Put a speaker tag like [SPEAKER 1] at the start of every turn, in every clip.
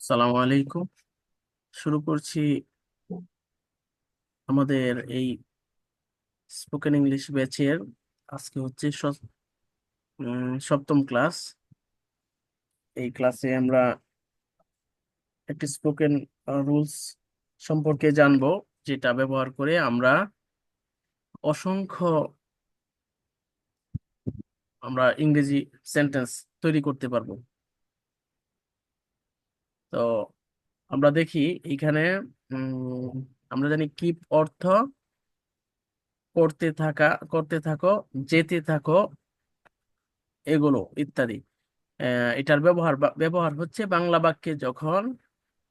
[SPEAKER 1] সালাম আলাইকুম। শুরু করছি আমাদের এই স্পোকেন ইংলিশ ব্যাচের আজকে হচ্ছে সপ্তম ক্লাস এই ক্লাসে আমরা একটি স্পোকেন রুলস সম্পর্কে জানব, যেটা ব্যবহার করে আমরা অসংখ্য, আমরা ইংরেজি সেন্টেন্স তৈরি করতে পারব। তো আমরা দেখি এখানে আমরা জানি কিপ অর্থ? করতে থাকা, করতে থাকো, যেতে থাকো, এগুলো ইত্যাদি। এটার ব্যবহার ব্যবহার হচ্ছে বাংলা বাক্যে যখন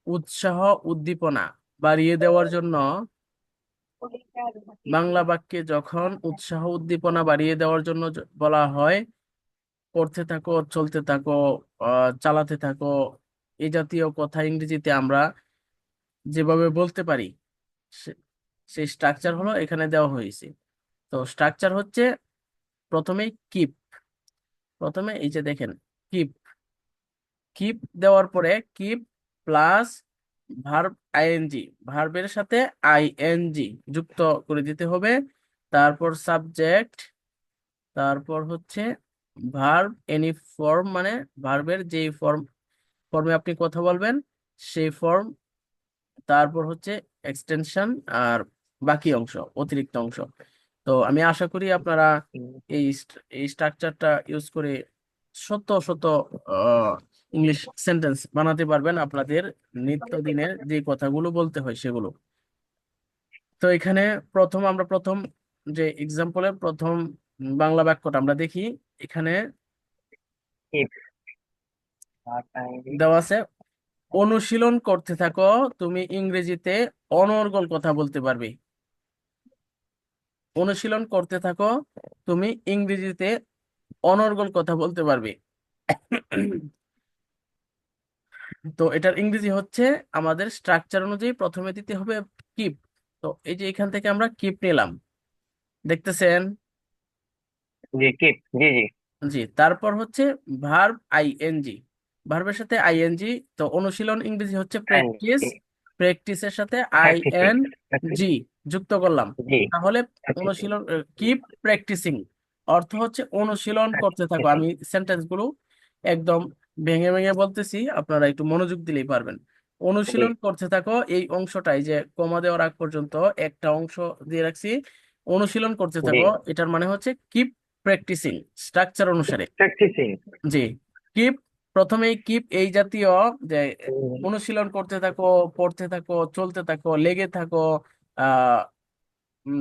[SPEAKER 1] উৎসাহ, উদ্দীপনা বাড়িয়ে দেওয়ার জন্য বাংলা বাক্যে যখন উৎসাহ, উদ্দীপনা বাড়িয়ে দেওয়ার জন্য বলা হয়, করতে থাকো, চলতে থাকো চালাতে থাকো এই জাতীয় কথা ইংরেজিতে আমরা যেভাবে বলতে পারি সেই স্ট্রাকচার হলো এখানে দেওয়া হয়েছে। তো স্ট্রাকচার হচ্ছে প্রথমেই কিপ প্রথমে এই যে দেখেন কিপ কিপ দেওয়ার পরে কিপ প্লাস ভার্ব আইএনজি ভার্বের সাথে আইএনজি যুক্ত করে দিতে হবে। তারপর সাবজেক্ট তারপর হচ্ছে ভার্ব এনি ফর্ম মানে ভার্বের যে ফর্ম ফর্মে আপনি কথা বলবেন, সেই ফর্ম তারপর হচ্ছে এক্সটেনশন আর বাকি অংশ, অতিরিক্ত অংশ। তো আমি আশা করি আপনারা এই এই স্ট্রাকচারটা ইউজ করে শত শত ইংলিশ সেন্টেন্স বানাতে পারবেন আপনাদের নিত্যদিনের যে কথাগুলো বলতে হয় সেগুলো। তো এখানে প্রথম আমরা প্রথম যে এক্সাম্পলের প্রথম বাংলা বাক্যটা আমরা দেখি। এখানে দেওয়া আছে অনুশীলন করতে থাকো তুমি ইংরেজিতে অনর্গল কথা বলতে পারবে। অনুশীলন করতে থাকো তুমি ইংরেজিতে অনর্গল কথা বলতে পারবে। তো এটার ইংরেজি হচ্ছে আমাদের স্ট্রাকচার অনুযায়ী প্রথমে দিতে হবে কিপ তো এই যে এখান থেকে আমরা কিপ নিলাম। দেখতেছেন?
[SPEAKER 2] জি কিপ জি জি।
[SPEAKER 1] জি তারপর হচ্ছে ভার্ব আইএনজি ভার্বের সাথে আইএনজি তো অনুশীলন ইংরেজি হচ্ছে প্র্যাকটিস প্র্যাকটিসের সাথে আই এন জি যুক্ত করলাম। তাহলে অনুশীলন কিপ প্র্যাকটিসিং অর্থ হচ্ছে অনুশীলন করতে থাকো। আমি সেন্টেন্সগুলো একদম ভেঙে ভেঙে বলতেছি আপনারা একটু মনোযোগ দিলেই পারবেন। অনুশীলন করতে থাকো এই অংশটাই যে কমা দেওয়ার আগ পর্যন্ত একটা অংশ দিয়ে রাখছি অনুশীলন করতে থাকো এটার মানে হচ্ছে কিপ প্র্যাকটিসিং স্ট্রাকচার অনুসারে।
[SPEAKER 2] প্র্যাকটিসিং
[SPEAKER 1] জি কিপ প্রথমেই কিপ এই জাতীয় যে অনুশীলন করতে থাকো পড়তে থাকো চলতে থাকো লেগে থাকো আহ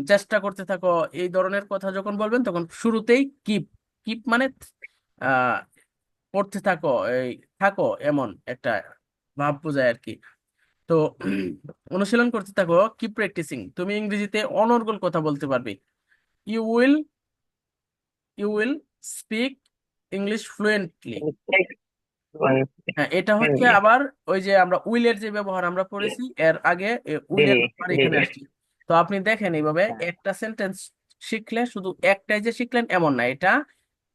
[SPEAKER 1] চেষ্টা করতে থাকো এই ধরনের কথা যখন বলবেন তখন শুরুতেই কিপ কিপ মানে আহ পড়তে থাকো এই থাকো এমন একটা ভাব বোঝায় আর কি তো অনুশীলন করতে থাকো কিপ প্র্যাকটিসিং তুমি ইংরেজিতে অনর্গল কথা বলতে পারবে। You will you will speak English fluently হ্যাঁ এটা হচ্ছে আবার ওই যে আমরা উইলের যে ব্যবহার আমরা পড়েছি এর আগে উইলের ব্যবহার এখানে আসছে। তো আপনি দেখেন এইভাবে
[SPEAKER 2] হ্যাঁ।
[SPEAKER 1] একটা সেন্টেন্স শিখলে শুধু একটাই যে শিখলেন এমন না এটা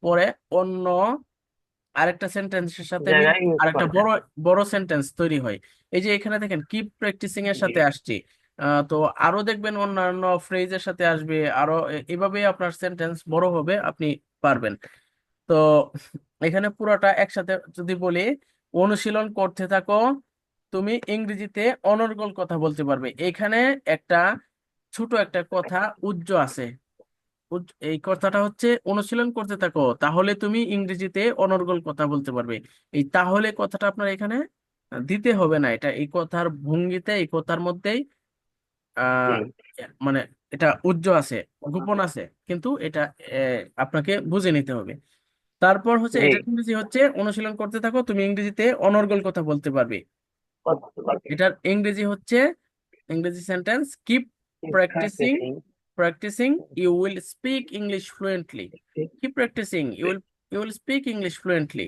[SPEAKER 1] পরে অন্য আরেকটা সেন্টেন্সের সাথে আরেকটা
[SPEAKER 2] করবেন
[SPEAKER 1] বড় বড় সেন্টেন্স তৈরি হয়। এই যে এখানে দেখেন কিপ প্র্যাকটিসিং এর সাথে আসছি। আহ, তো আরও দেখবেন অন্যান্য ফ্রেজের সাথে আসবে আরও এভাবে আপনার সেন্টেন্স বড় হবে আপনি পারবেন। তো এখানে পুরোটা একসাথে যদি বলি অনুশীলন করতে থাকো তুমি ইংরেজিতে অনর্গল কথা বলতে পারবে। এখানে একটা ছোট একটা কথা উজ্জ আছে। এই কথাটা হচ্ছে অনুশীলন করতে থাকো তাহলে তুমি ইংরেজিতে অনর্গল কথা বলতে পারবে। এই তাহলে কথাটা আপনার এখানে দিতে হবে না এটা এই কথার ভঙ্গিতে এই কথার মধ্যেই আহ মানে এটা উজ্জ আছে গোপন আছে কিন্তু এটা আপনাকে বুঝে নিতে হবে। তারপর হচ্ছে এটা ইংরেজি হচ্ছে অনুশীলন করতে থাকো তুমি ইংরেজিতে অনর্গল কথা বলতে পারবে। এটার ইংরেজি হচ্ছে ইংরেজি sentence keep practicing practicing you will speak English fluently keep practicing you will you will speak English fluently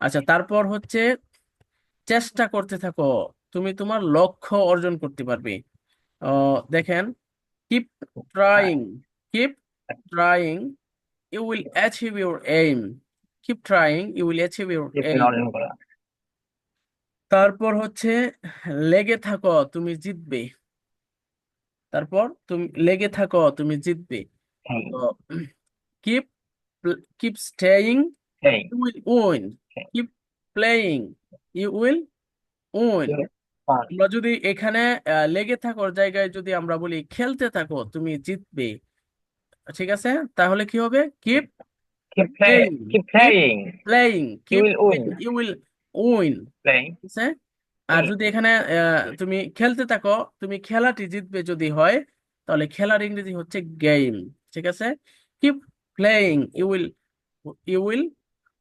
[SPEAKER 1] আচ্ছা তারপর হচ্ছে চেষ্টা করতে থাকো। তুমি তোমার লক্ষ্য অর্জন করতে পারবে। আহ, দেখেন keep trying keep trying you will achieve your aim keep trying you will achieve your aim তারপর হচ্ছে লেগে থাকো তুমি জিতবে। তারপর তুমি লেগে থাকো তুমি জিতবে।
[SPEAKER 2] হ্যাঁ।
[SPEAKER 1] তো keep keep staying you will win keep playing you will win আমরা যদি এখানে লেগে থাকার জায়গায় যদি আমরা বলি খেলতে থাকো তুমি জিতবে। ঠিক আছে? তাহলে কি হবে? Keep
[SPEAKER 2] keep playing keep
[SPEAKER 1] keep
[SPEAKER 2] playing.
[SPEAKER 1] Playing
[SPEAKER 2] you will win.
[SPEAKER 1] You will win
[SPEAKER 2] playing
[SPEAKER 1] ঠিক আছে? আর যদি এখানে তুমি খেলতে থাকো তুমি খেলাটি জিতবে যদি হয় তাহলে খেলার ইংরেজি হচ্ছে গেম ঠিক আছে? Keep playing you will you will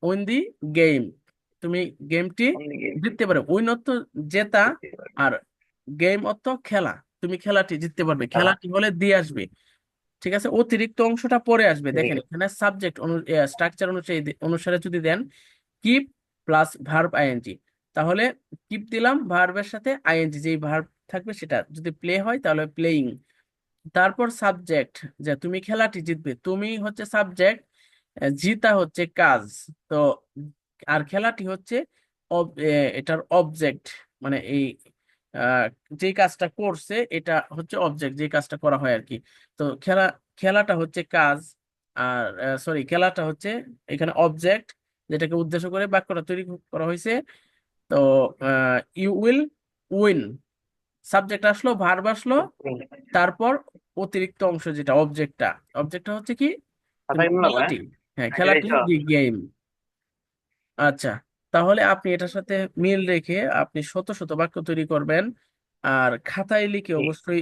[SPEAKER 1] win the game তুমি গেমটি জিততে পারবে উইন অর্থ জেতা আর গেম অর্থ খেলা। তুমি খেলাটি জিততে পারবে। খেলাটি হলে দিয়ে আসবে। ঠিক আছে? অতিরিক্ত অংশটা পরে আসবে। দেখেন এখানে সাবজেক্ট স্ট্রাকচার অনুসারে অনুসারে যদি then keep plus verb ING তাহলে কিপ দিলাম ভার্বের সাথে আইএনজি যেই ভার্ব থাকবে সেটা যদি প্লে হয় তাহলে প্লেইং তারপর সাবজেক্ট যে তুমি খেলাটি জিতবে তুমি হচ্ছে সাবজেক্ট জিতা হচ্ছে কাজ। তো আর খেলাটি হচ্ছে এটার অবজেক্ট মানে এই যে কাজটা করছে এটা হচ্ছে অবজেক্ট যে কাজটা করা হয় আর কি তো খেলা খেলাটা হচ্ছে কাজ আর সরি খেলাটা হচ্ছে এখানে অবজেক্ট যেটাকে উদ্দেশ্য করে বাক্যটা তৈরি করা হয়েছে। তো ইউ উইল উইন সাবজেক্ট আসলো ভার্ব আসলো তারপর অতিরিক্ত অংশ যেটা অবজেক্টটা অবজেক্টটা হচ্ছে কি?
[SPEAKER 2] হ্যাঁ
[SPEAKER 1] খেলাটি হ্যাঁ। খেলাটি গেম আচ্ছা। তাহলে আপনি এটার সাথে মিল রেখে আপনি শত শত বাক্য তৈরি করবেন। আর খাতায় লিখে অবশ্যই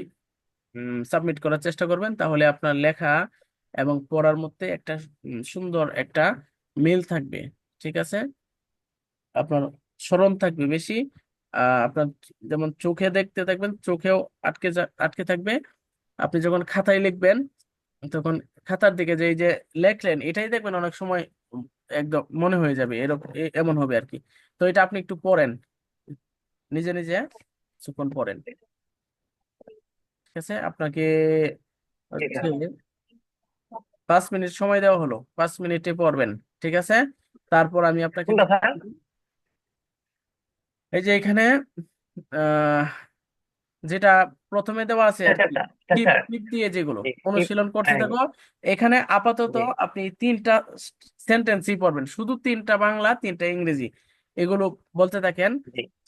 [SPEAKER 1] সাবমিট করার চেষ্টা করবেন। তাহলে আপনার লেখা এবং পড়ার মধ্যে একটা সুন্দর একটা মিল থাকবে। ঠিক আছে? আপনার স্মরণ থাকবে বেশি। আহ, আপনার যেমন চোখে দেখতে থাকবেন চোখেও আটকে আটকে থাকবে। আপনি যখন খাতায় লিখবেন তখন খাতার দিকে যে এই যে লেখলেন এটাই দেখবেন অনেক সময় একদম মনে হয়ে যাবে এরকম এমন হবে আর কি তো এটা আপনি একটু পড়েন। নিজে নিজে কিছুক্ষণ পড়েন। ঠিক আছে? আপনাকে পাঁচ মিনিট সময় দেওয়া হলো। পাঁচ মিনিটে পড়বেন। ঠিক আছে? তারপর আমি আপনাকে এই যে এখানে আহ যেটা প্রথমে দেওয়া আছে আর কি টিপ দিয়ে যেগুলো অনুশীলন করতে থাকো। এখানে আপাতত আপনি তিনটা সেন্টেন্সই পড়বেন শুধু তিনটা বাংলা তিনটা ইংরেজি। এগুলো বলতে থাকেন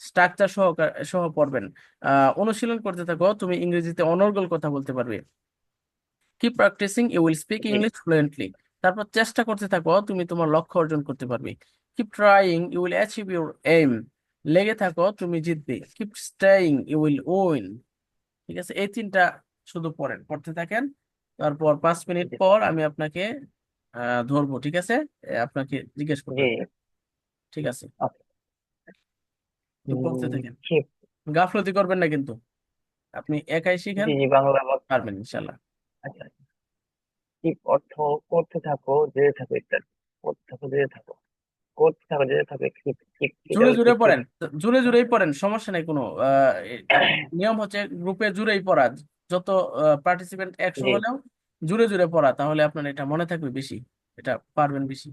[SPEAKER 1] স্ট্রাকচার সহ সহ পড়বেন। আহ অনুশীলন করতে থাকো তুমি ইংরেজিতে অনর্গল কথা বলতে পারবে। Keep practicing you will speak English fluently তারপর চেষ্টা করতে থাকো তুমি তোমার লক্ষ্য অর্জন করতে পারবে। Keep trying you will achieve your aim লেগে থাকো তুমি জিতবে। Keep staying you will win ঠিক আছে? এই তিনটা শুধু পড়েন পড়তে থাকেন। তারপর পাঁচ মিনিট পর আমি আপনাকে ধরবো ঠিক আছে? আপনাকে জিজ্ঞেস করব ঠিক আছে? পড়তে থাকেন। গাফলতি করবেন না কিন্তু। আপনি একাই শিখেন
[SPEAKER 2] বাংলা
[SPEAKER 1] পারবেন ইনশাল্লাহ।
[SPEAKER 2] আচ্ছা। অর্থ করতে থাকো যেতে থাকো ইত্যাদি। করতে থাকো যেতে থাকো। করতে থাকো যেতে থাকো
[SPEAKER 1] জুড়ে জুড়ে পড়েন জুড়ে জুড়েই পড়েন সমস্যা নেই কোনো নিয়ম হচ্ছে গ্রুপে জুড়েই পড়া যত পার্টিসিপেন্ট একশো হলেও জুড়ে জুড়ে পড়া তাহলে আপনার এটা মনে থাকবে বেশি এটা পারবেন বেশি।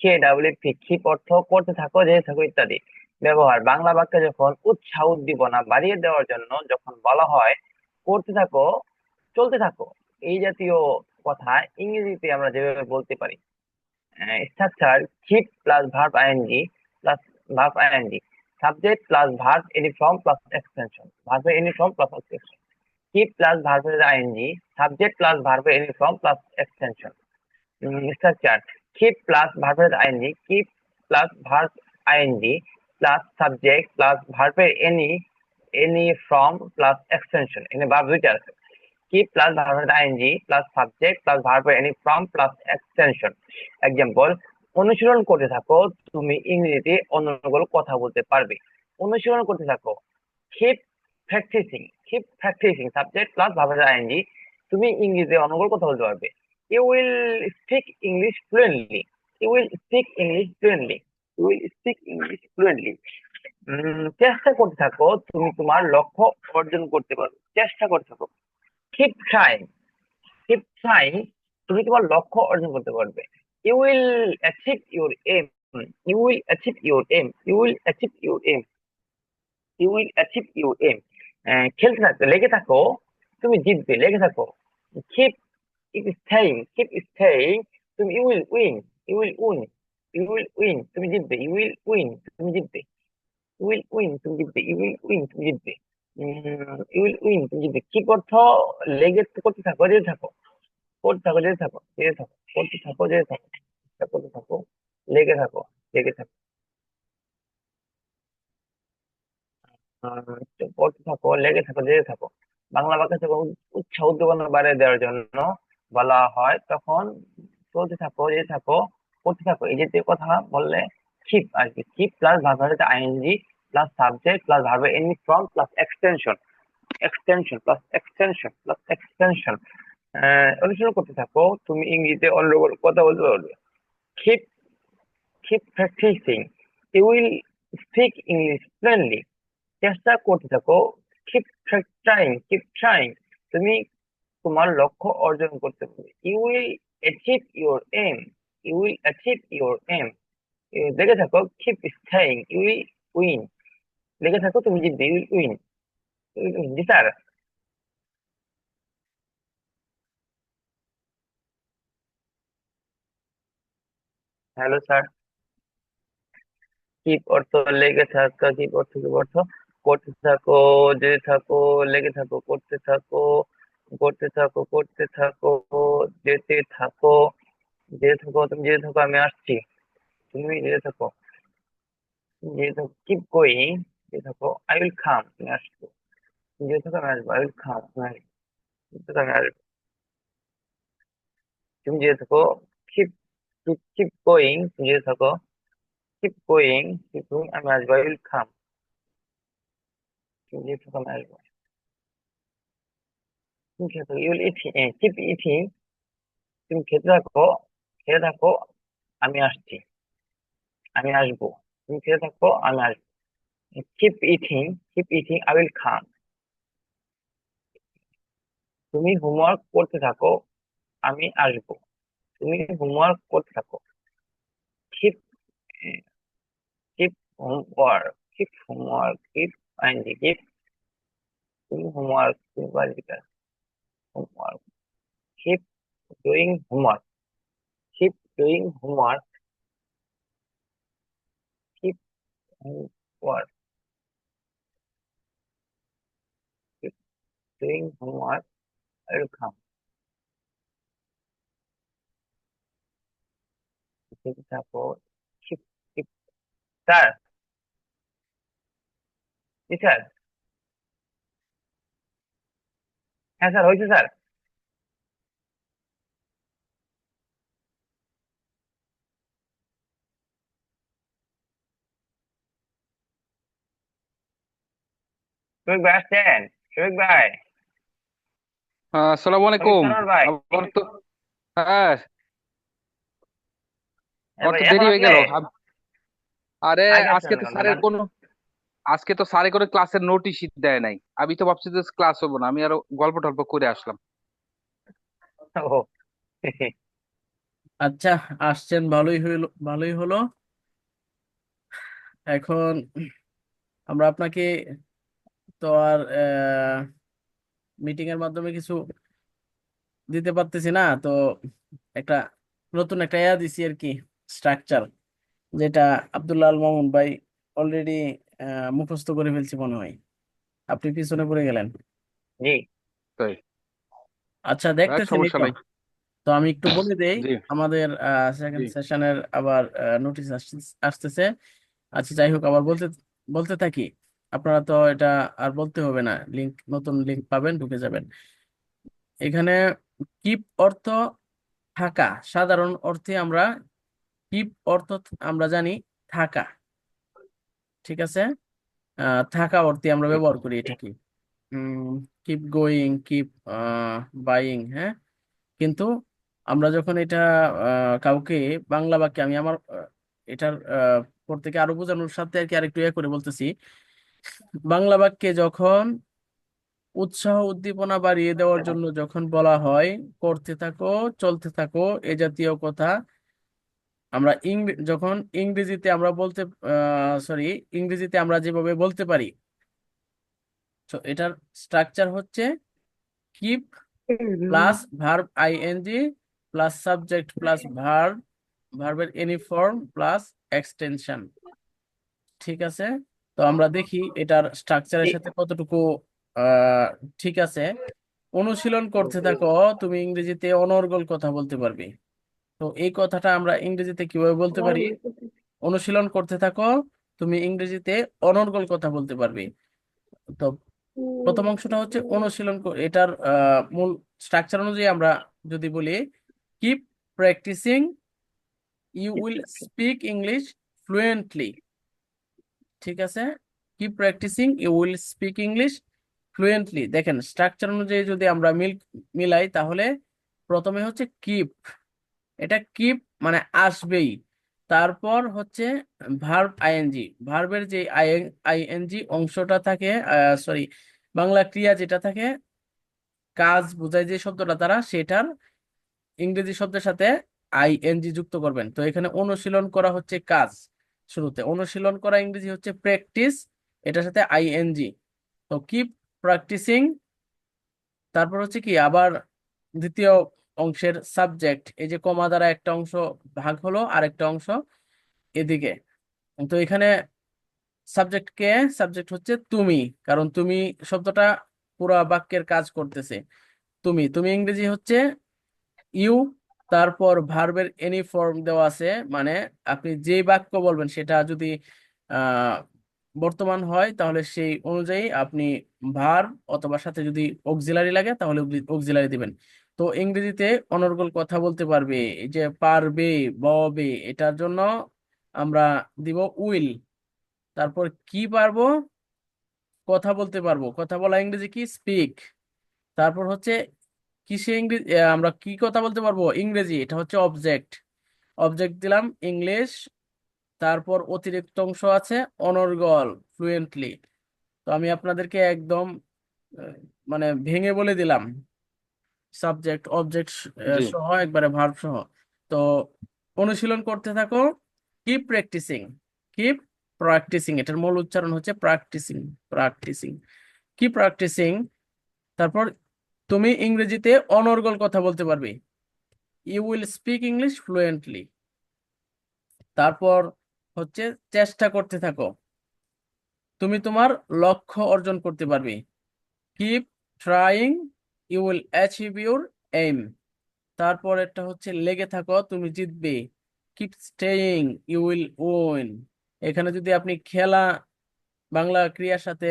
[SPEAKER 2] কে ডাব্লিউ পি অর্থ করতে থাকো যেতে থাকো ইত্যাদি। ব্যবহার বাংলা বাক্যে যখন উৎসাহ উদ্দীপনা বাড়িয়ে দেওয়ার জন্য যখন বলা হয় করতে থাকো চলতে থাকো এই জাতীয় কথা ইংরেজিতে আমরা যেভাবে বলতে পারি structure keep plus verb ING plus verb ING subject plus verb any form plus extension verb any form plus extension keep plus ভার্বের আইএনজি সাবজেক্ট প্লাস ভার্বের any form plus extension structure keep plus ভার্বের ING keep plus verb ING plus subject plus ভার্বের any any form plus extension এখানে verb দুইটা আছে keep plus ভার্বের ING plus subject plus ভার্বের any form plus extension example অনুশীলন করতে থাকো তুমি ইংরেজিতে অনর্গল কথা বলতে পারবে। অনুশীলন করতে থাকো keep practicing keep practicing subject plus ভার্বের আইএনজি তুমি ইংরেজিতে অনর্গল কথা বলতে পারবে। You will speak English you will speak English fluently you will speak English fluently um, চেষ্টা করতে থাকো তুমি তোমার লক্ষ্য অর্জন করতে পারবে চেষ্টা করতে থাকো। Keep trying keep trying তুমি তোমার লক্ষ্য অর্জন করতে পারবে। You will achieve your aim you will achieve your aim you will achieve your aim you will achieve your aim খেলতে থাকো লেগে থাকো, তুমি জিতবে, লেগে থাকো। Keep keep staying keep staying তুমি you will win you will win you will win তুমি জিতবে ইউ উইল উইন তুমি জিতবে। ইউ উইল উইন তুমি জিতবে ইউ উইল উইন তুমি জিতবে। ইউ কি অর্থ লেগে করতে থাকো যেতে থাকো। করতে থাকো যেতে থাকো যেতে থাকো, করতে থাকো যেতে থাকো করতে থাকো, লেগে থাকো লেগে থাকো। পড়তে থাকো, লেগে থাকো যেতে থাকো। বাংলা বাক্যে যখন উৎসাহ উদ্দীপনা বাড়িয়ে দেওয়ার জন্য বলা হয়, তখন চলতে থাকো যেতে থাকো পড়তে থাকো। এই জাতীয় কথা বললে কিপ আর কি কিপ প্লাস সাথে আইএনজি। প্লাস সাবজেক্ট প্লাস ভার্বের any form plus extension extension plus extension plus extension অনুসরণ করতে থাকো, তুমি ইংরেজিতে অন্য কথা বলতে পারবে। Keep keep practicing you will speak English plainly চেষ্টা করতে থাকো কিপ ট্রাইং কিপ ট্রাইং তুমি তোমার লক্ষ্য অর্জন করতে পারবে। You will achieve your aim you will achieve your aim লেগে থাকো keep staying you will win লেগে থাকো, তুমি ইউ উইল উইন জি স্যার। Hello sir. কিপ অর্থ লেগে থাকা কিপ অর্থ, কি অর্থ? করতে থাকো যেতে থাকো, লেগে থাকো, করতে থাকো করতে থাকো করতে থাকো, যেতে থাকো যেতে থাকো, তুমি যেতে থাকো, আমি আসছি। তুমি যেতে থাকো। যেতে থাকো কিপ গোয়িং যেতে থাকো আই উইল কাম তুমি আসব। যেতে থাকো আমি আসব আই উইল কাম তুমি আসব। থাকো আমি আসব। তুমি যেতে থাকো কিপ কিপ গোয়িং তুমি যেতে থাকো কিপ গোয়িং কিপ গোয়িং আমি আসব আই উইল কাম তুমি যেতে থাকো আমি আসব। তুমি খেতে থাকো you will eating keep eating তুমি খেতে থাকো খেতে থাকো, আমি আসছি। আমি আসব। তুমি খেতে থাকো, আমি আসব। Keep eating keep eating I will come তুমি হোমওয়ার্ক করতে থাকো, আমি আসব। তুমি হোমওয়ার্ক করতে থাকো। Keep keep homework keep homework keep ING keep তুমি হোমওয়ার্ক তুমি কাজ homework keep doing homework keep doing homework keep homework doing homework I will come খেতে থাকো কিপ কিপ স্যার জি স্যার হ্যাঁ স্যার হয়েছে স্যার শফিক ভাই আসছেন শফিক ভাই
[SPEAKER 3] আহ, আসসালামু আলাইকুম।
[SPEAKER 2] ভাই।
[SPEAKER 3] আবার তো হ্যাঁ।
[SPEAKER 2] হ্যাঁ
[SPEAKER 3] আমার তো দেরি হয়ে গেল। আরে
[SPEAKER 2] আগে
[SPEAKER 3] আজকে তো স্যারের
[SPEAKER 2] জান
[SPEAKER 3] কোনো আজকে তো স্যারে করে ক্লাসের নোটিশই দেয় নাই। আমি তো ভাবছি যে ক্লাস হব না। আমি আরও গল্প টল্প করে আসলাম।
[SPEAKER 2] ও
[SPEAKER 1] আচ্ছা আসছেন ভালোই হইল ভালোই হলো। এখন আমরা আপনাকে তো আর মিটিং এর মাধ্যমে কিছু দিতে পারতেছি না। তো একটা নতুন একটা ইয়া দিছি আর কি স্ট্রাকচার যেটা আব্দুল্লাহ আল মামুন ভাই অলরেডি মুখস্থ করে ফেলছি মনে হয়। আপনি পিছনে পড়ে গেলেন।
[SPEAKER 2] জি
[SPEAKER 3] তাই।
[SPEAKER 1] আচ্ছা
[SPEAKER 3] দেখ
[SPEAKER 1] দেখতেছেনই
[SPEAKER 3] সমস্যা
[SPEAKER 1] তো।
[SPEAKER 3] নাই।
[SPEAKER 1] তো আমি একটু বলে দেই আমাদের সেকেন্ড সেশনের আবার নোটিশ আসতেছে। আচ্ছা যাই হোক আবার বলতে বলতে থাকি। আপনারা তো এটা আর বলতে হবে না। লিংক নতুন লিংক পাবেন, ঢুকে যাবেন। এখানে কিপ অর্থ থাকা। সাধারণ অর্থে আমরা কিপ অর্থ আমরা জানি থাকা। ঠিক আছে? থাকা অর্থে আমরা ব্যবহার করি এটা কি? কিপ গোয়িং কিপ বাইং হ্যাঁ? কিন্তু আমরা যখন এটা কাউকে বাংলা বাক্যে আমি আমার এটার পর থেকে আরও বোঝানোর সাথে আর কি আরেকটু ইয়ে করে বলতেছি বাংলা বাক্যে যখন উৎসাহ উদ্দীপনা বাড়িয়ে দেওয়ার জন্য যখন বলা হয়, করতে থাকো, চলতে থাকো এ জাতীয় কথা, আমরা যখন ইংরেজিতে আমরা বলতে সরি ইংরেজিতে আমরা যেভাবে বলতে পারি, তো এটার স্ট্রাকচার হচ্ছে keep plus verb ING plus subject plus verb ভার্বের এনি ফর্ম প্লাস এক্সটেনশন ঠিক আছে? তো আমরা দেখি এটার স্ট্রাকচারের সাথে কতটুকু ঠিক আছে। অনুশীলন করতে থাকো তুমি ইংরেজিতে অনর্গল কথা বলতে পারবে। তো এই কথাটা আমরা ইংরেজিতে কীভাবে বলতে পারি? অনুশীলন করতে থাকো, তুমি ইংরেজিতে অনর্গল কথা বলতে পারবে। তো প্রথম অংশটা হচ্ছে অনুশীলন এটার মূল স্ট্রাকচার অনুযায়ী আমরা যদি বলি keep practicing you will speak English fluently ঠিক আছে? Keep practicing you will speak English fluently দেখেন স্ট্রাকচার অনুযায়ী যদি আমরা মিল, মিলাই, তাহলে প্রথমে হচ্ছে কিপ এটা কিপ মানে আসবেই। তারপর হচ্ছে ভার্ব আইএনজি ভার্বের যে আইএনজি অংশটা থাকে সরি বাংলা ক্রিয়া যেটা থাকে, কাজ বোঝায় যে শব্দটা তারা, সেটার ইংরেজি শব্দের সাথে আইএনজি যুক্ত করবেন। তো এখানে অনুশীলন করা হচ্ছে কাজ। শুরুতে। অনুশীলন করা ইংরেজি হচ্ছে প্র্যাকটিস এটার সাথে আইএনজি তো কিপ প্র্যাকটিসিং তারপর হচ্ছে কি, আবার দ্বিতীয় অংশের সাবজেক্ট এই যে কমা দ্বারা একটা অংশ ভাগ হলো আর একটা অংশ এদিকে। তো এখানে সাবজেক্ট কে সাবজেক্ট হচ্ছে তুমি, কারণ তুমি শব্দটা পুরো বাক্যের কাজ করতেছে। তুমি তুমি ইংরেজি হচ্ছে ইউ তারপর ভার্বের এনি ফর্ম দেওয়া আছে মানে আপনি যে বাক্য বলবেন সেটা যদি বর্তমান হয়, তাহলে সেই অনুযায়ী আপনি ভার্ব অথবা সাথে যদি অক্সিলারি লাগে, তাহলে অক্সিলারি দিবেন। তো ইংরেজিতে অনর্গল কথা বলতে পারবে, এই যে পারবে, ববে, এটার জন্য আমরা দিব উইল তারপর কি পারব? কথা বলতে পারব। কথা বলা ইংরেজি কি? স্পিক তারপর হচ্ছে কিসে ইংরেজি আমরা কি কথা বলতে পারব? ইংরেজি এটা হচ্ছে অবজেক্ট অবজেক্ট দিলাম ইংলিশ তারপর অতিরিক্ত অংশ আছে অনর্গল ফ্লুয়েন্টলি তো আমি আপনাদেরকে একদম মানে ভেঙে বলে দিলাম। সাবজেক্ট অবজেক্ট সহ একবারে ভার্ব সহ। তো অনুশীলন করতে থাকো। কিপ প্র্যাকটিসিং কিপ প্র্যাকটিসিং এটার মূল উচ্চারণ হচ্ছে প্র্যাকটিসিং প্র্যাকটিসিং কি প্র্যাকটিসিং তারপর তুমি ইংরেজিতে অনর্গল কথা বলতে পারবে। You will speak English fluently তারপর হচ্ছে চেষ্টা করতে থাকো। তুমি তোমার লক্ষ্য অর্জন করতে পারবে। Keep trying you will achieve your aim তারপর একটা হচ্ছে লেগে থাকো, তুমি জিতবে। Keep staying you will win এখানে যদি আপনি খেলা, বাংলা ক্রিয়ার সাথে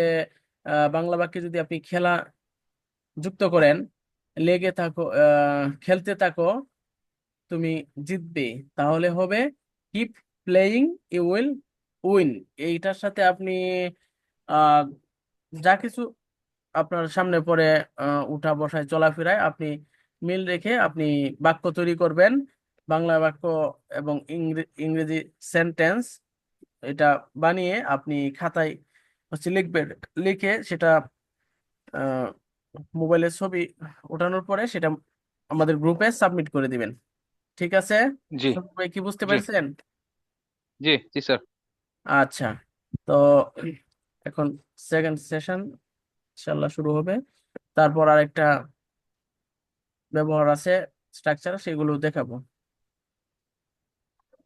[SPEAKER 1] বাংলা বাক্যে যদি আপনি খেলা যুক্ত করেন লেগে থাকো খেলতে থাকো তুমি জিতবে। তাহলে হবে keep playing you will win এইটার সাথে আপনি যা কিছু আপনার সামনে আহ, উঠা বসায় চলাফেরায় আপনি মিল রেখে আপনি বাক্য তৈরি করবেন। বাংলা বাক্য এবং ইংরে- ইংরেজি সেন্টেন্স এটা বানিয়ে আপনি খাতায় হচ্ছে লিখবেন লিখে সেটা মোবাইলের ছবি ওঠানোর পরে সেটা আমাদের গ্রুপে সাবমিট করে দিবেন। ঠিক আছে?
[SPEAKER 3] জি।
[SPEAKER 1] সবাই কি বুঝতে
[SPEAKER 3] জি।
[SPEAKER 1] পেরেছেন?
[SPEAKER 3] জি জি স্যার
[SPEAKER 1] আচ্ছা তো এখন সেকেন্ড সেশন ইনশাল্লাহ শুরু হবে। তারপর আর একটা ব্যবহার আছে স্ট্রাকচার সেগুলো দেখাবো।